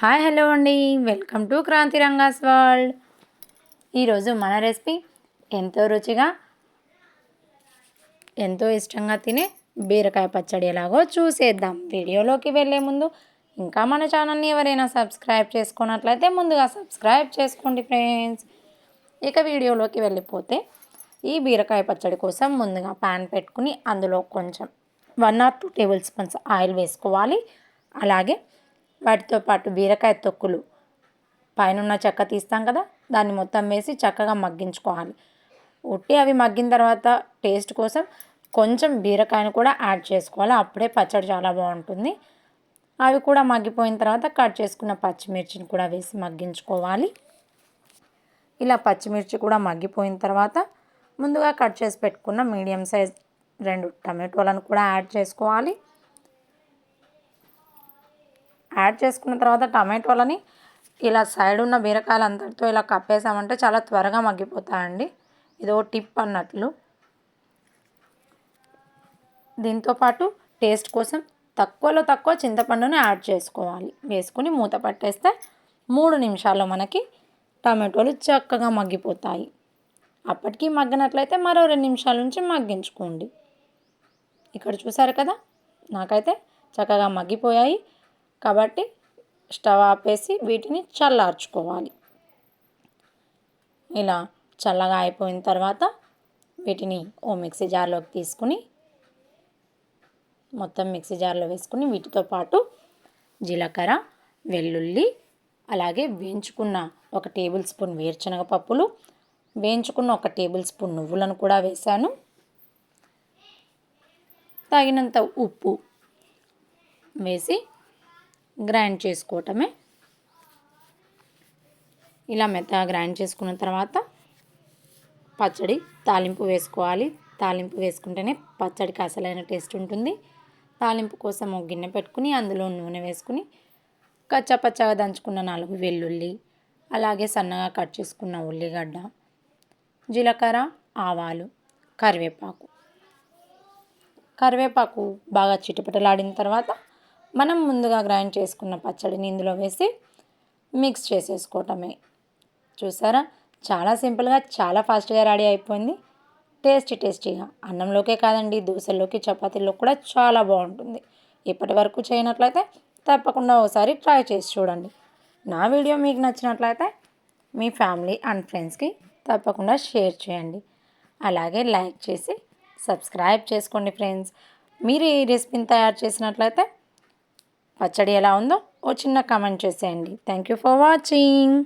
Hi hello అండి. Welcome to Kranti Ranga's world. ఈరోజు మన రెసిపీ ఎంతో రుచిగా ఎంతో ఇష్టంగా తినే బీరకాయ పచ్చడి ఎలాగో చూసేద్దాం. వీడియోలోకి వెళ్ళే ముందు ఇంకా మన ఛానల్ని ఎవరైనా సబ్స్క్రైబ్ చేసుకున్నట్లయితే ముందుగా సబ్స్క్రైబ్ చేసుకోండి ఫ్రెండ్స్. ఇక వీడియోలోకి వెళ్ళిపోతే ఈ బీరకాయ పచ్చడి కోసం ముందుగా ప్యాన్ పెట్టుకుని అందులో కొంచెం one or two tablespoons oil వేసుకోవాలి. అలాగే వాటితో పాటు బీరకాయ తొక్కులు. పైన చెక్క తీస్తాం కదా దాన్ని మొత్తం వేసి చక్కగా మగ్గించుకోవాలి. ఉట్టి అవి మగ్గిన తర్వాత టేస్ట్ కోసం కొంచెం బీరకాయను కూడా యాడ్ చేసుకోవాలి. అప్పుడే పచ్చడి చాలా బాగుంటుంది. అవి కూడా మగ్గిపోయిన తర్వాత కట్ చేసుకున్న పచ్చిమిర్చిని కూడా వేసి మగ్గించుకోవాలి. ఇలా పచ్చిమిర్చి కూడా మగ్గిపోయిన తర్వాత ముందుగా కట్ చేసి పెట్టుకున్న మీడియం సైజ్ రెండు టమాటోలను కూడా యాడ్ చేసుకోవాలి. యాడ్ చేసుకున్న తర్వాత టమాటోలని ఇలా సైడ్ ఉన్న బీరకాయలు అంతటితో ఇలా కప్పేసామంటే చాలా త్వరగా మగ్గిపోతాయండి. ఇదో టిప్ అన్నట్లు. దీంతోపాటు టేస్ట్ కోసం తక్కువలో తక్కువ చింతపండుని యాడ్ చేసుకోవాలి. వేసుకుని మూత పట్టేస్తే మూడు నిమిషాల్లో మనకి టమాటోలు చక్కగా మగ్గిపోతాయి. అప్పటికి మగ్గినట్లయితే మరో రెండు నిమిషాల నుంచి మగ్గించుకోండి. ఇక్కడ చూసారు కదా? నాకైతే చక్కగా మగ్గిపోయాయి. కాబట్టి స్టవ్ ఆపేసి వీటిని చల్లార్చుకోవాలి. ఇలా చల్లగా అయిపోయిన తర్వాత వీటిని ఓ మిక్సీ జార్లోకి తీసుకుని మొత్తం మిక్సీ జార్లో వేసుకుని వీటితో పాటు జీలకర్ర వెల్లుల్లి అలాగే వేయించుకున్న ఒక టేబుల్ స్పూన్ వేరుశనగ పప్పులు వేయించుకున్న ఒక టేబుల్ స్పూన్ నువ్వులను కూడా వేశాను. తగినంత ఉప్పు వేసి గ్రైండ్ చేసుకోవటమే. ఇలా మెత్తగా గ్రైండ్ చేసుకున్న తర్వాత పచ్చడి తాలింపు వేసుకోవాలి. తాలింపు వేసుకుంటేనే పచ్చడికి అసలైన టేస్ట్ ఉంటుంది. తాలింపు కోసం ఒక గిన్నె పెట్టుకుని అందులో నూనె వేసుకుని కచ్చపచ్చగా దంచుకున్న నాలుగు వెల్లుల్లి అలాగే సన్నగా కట్ చేసుకున్న ఉల్లిగడ్డ జీలకర్ర ఆవాలు కరివేపాకు. కరివేపాకు బాగా చిటపటలాడిన తర్వాత మనం ముందుగా గ్రైండ్ చేసుకున్న పచ్చడిని ఇందులో వేసి మిక్స్ చేసేసుకోవటమే. చూసారా? చాలా సింపుల్గా చాలా ఫాస్ట్గా రెడీ అయిపోయింది. టేస్టీ టేస్టీగా. అన్నంలోకే కాదండి దోశల్లోకి చపాతీల్లో కూడా చాలా బాగుంటుంది. ఇప్పటి వరకు చేయనట్లయితే తప్పకుండా ఒకసారి ట్రై చేసి చూడండి. నా వీడియో మీకు నచ్చినట్లయితే మీ ఫ్యామిలీ అండ్ ఫ్రెండ్స్కి తప్పకుండా షేర్ చేయండి. అలాగే లైక్ చేసి సబ్స్క్రైబ్ చేసుకోండి ఫ్రెండ్స్. మీరు ఈ రెసిపీని తయారు చేసినట్లయితే పచ్చడి ఎలా ఉందో ఓ చిన్న కామెంట్ చేసేయండి. Thank you for watching